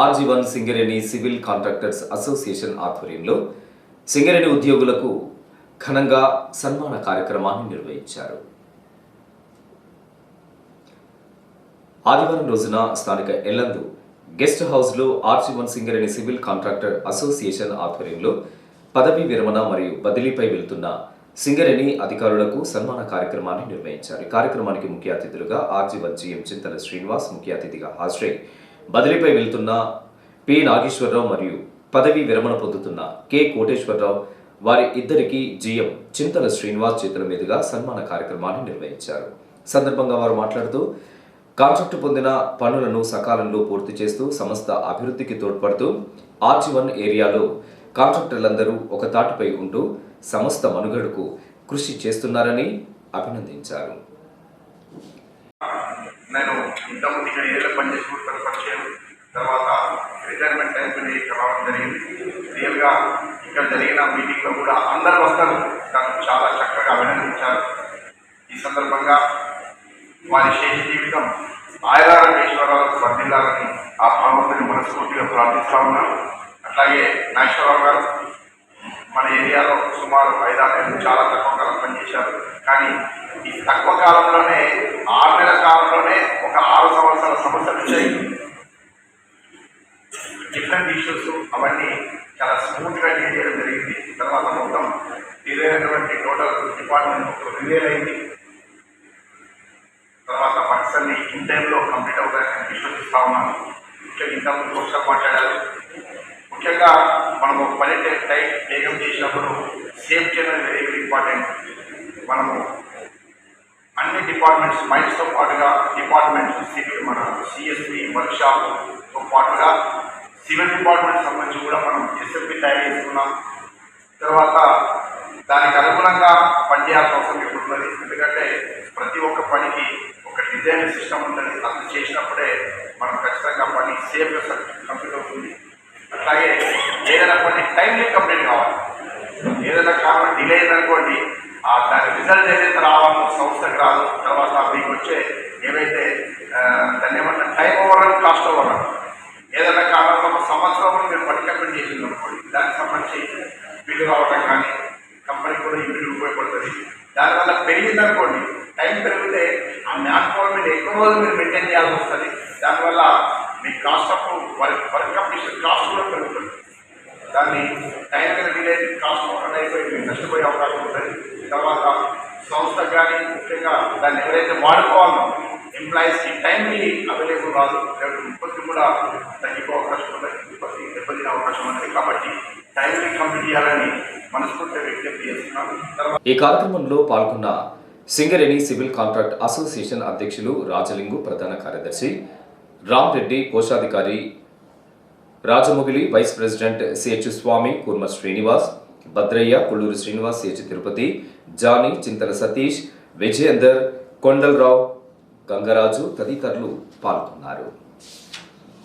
RG one Singareni civil contractors association ఆధ్వర్యంలో సింగరేణి ఉద్యోగులకు ఘనంగా సన్మాన కార్యక్రమాన్ని నిర్వహించారు. ఆదివారం రోజున స్థానిక ఎల్లందు గెస్ట్ హౌస్లో RG one Singareni civil contractor association ఆధ్వర్యంలో పదవీ విరమణ మరియు బదిలీపై వెళ్తున్న సింగరేణి అధికారులకు సన్మాన కార్యక్రమాన్ని నిర్వహించారు. కార్యక్రమానికి ముఖ్య అతిథులుగా ఆర్జీవన్ జీఎం చింతల శ్రీనివాస్ ముఖ్య అతిథిగా హాజరై బదిలీపై వెళ్తున్న పి నాగేశ్వరరావు మరియు పదవీ విరమణ పొందుతున్న కె కోటేశ్వరరావు వారి ఇద్దరికి జీఎం చింతల శ్రీనివాస్ చేతుల మీదుగా సన్మాన కార్యక్రమాన్ని నిర్వహించారు. సందర్భంగా వారు మాట్లాడుతూ కాంట్రాక్టు పొందిన పనులను సకాలంలో పూర్తి చేస్తూ సంస్థ అభివృద్ధికి తోడ్పడుతూ ఆర్జీవన్ ఏరియాలో కాంట్రాక్టర్లందరూ ఒక తాటిపై ఉంటూ సంస్థ మనుగడకు కృషి చేస్తున్నారని అభినందించారు. నేను అందరూ వస్తారు చాలా చక్కగా అభినందించారు. ఈ సందర్భంగా వారి శేష జీవితం ఆయురారోగ్యేశ్వరరావు వర్ధిల్లాలని ఆ భగవంతుని మనస్ఫూర్తిగా ప్రార్థిస్తా ఉన్నాను. అట్లాగే నాగేశ్వరరావు గారు మన ఏరియాలో సుమారు ఐదారేళ్ళు చాలా తక్కువ కాలం పనిచేశారు. కానీ ఈ తక్కువ కాలంలోనే ఆరు నెలల కాలంలోనే ఒక ఆరు సంవత్సరాల సమస్యలు వచ్చాయి డిఫరెంట్ ఇష్యూస్ అవన్నీ చాలా స్మూత్గా డీల్ చేయడం జరిగింది తర్వాత మొత్తం డీల్ అయినటువంటి టోటల్ డిపార్ట్మెంట్ అయింది తర్వాత వర్క్స్ అన్ని ఇన్ టైంలో కంప్లీట్ అవుతాయని విశ్వసిస్తా ఉన్నాను. ముఖ్యంగా ఇంతకుముందు ఒకసారి మాట్లాడాలి ముఖ్యంగా మనము ఒక పని టైం వేగం చేసినప్పుడు సేఫ్టీ అనేది వెరీ వెరీ ఇంపార్టెంట్ మనము అన్ని డిపార్ట్మెంట్స్ మైండ్స్తో పాటుగా డిపార్ట్మెంట్స్ సివిల్ మన సిఎస్పి వర్క్షాప్తో పాటుగా సివిల్ డిపార్ట్మెంట్ సంబంధించి కూడా మనం ఎస్ఎంపి తయారు చేసుకున్నాం. తర్వాత డిజైన్ సిస్టమ్ ఉంటుంది అది చేసినప్పుడే మనం ఖచ్చితంగా పని సేఫ్గా కంప్లీట్ అవుతుంది. అట్లాగే ఏదైనా పని టైంలీ కంప్లీట్ కావాలి. ఏదైనా కారణం డిలే అయిందనుకోండి ఆ దాని రిజల్ట్ ఏదైతే రావాలో సంస్థకు రాదు తర్వాత మీకు వచ్చే ఏవైతే దాన్ని ఏమన్నా టైం ఓవర్ కాస్ట్ ఓవర్ ఏదైనా కారణంలో ఒక సంవత్సరంలో మీరు పని కంప్లీట్ చేసింది అనుకోండి దానికి సంబంధించి బిల్లు రావడం కానీ కంపెనీ కూడా ఈ బిల్లు ఉపయోగపడుతుంది. దానివల్ల పెరిగిందనుకోండి టైం పెరిగితే ఆ మ్యాన్ పవర్ మీద ఎక్కువ రోజులు మీరు మెయింటైన్ చేయాల్సి వస్తుంది. దానివల్ల మీ cost of work work completion cost కూడా పెరుగుతుంది. దాన్ని టైం మీద డిలే కాస్ట్ అనేది అయిపోయి మీరు నష్టపోయే అవకాశం ఉంటుంది. తర్వాత సంస్థ కానీ ముఖ్యంగా దాన్ని ఎవరైతే వాడుకోవాలో ఎంప్లాయీస్కి టైంలీ అవైలబుల్ రాదు లేకపోతే ఉత్పత్తి కూడా తగ్గిపో అవకాశం ఉంటుంది. ఉత్పత్తి దెబ్బతినే అవకాశం ఉంటుంది. కాబట్టి టైంలీ కంప్లీట్ చేయాలని మనస్ఫూర్తిగా విజ్ఞప్తి చేస్తున్నాను. తర్వాత ఈ కార్యక్రమంలో పాల్గొన్న సింగరేణి సివిల్ కాంట్రాక్ట్ అసోసియేషన్ అధ్యక్షులు రాజలింగు ప్రధాన కార్యదర్శి రామ్ రెడ్డి కోశాధికారి Rajamogili vice president CH Swamy Kurma Srinivas Bhadraiah Kolluru Srinivas CH Tirupati Johnny Chintala Satish Vijayender Kondalarao Gangaraju తదితరులు పాల్గొన్నారు.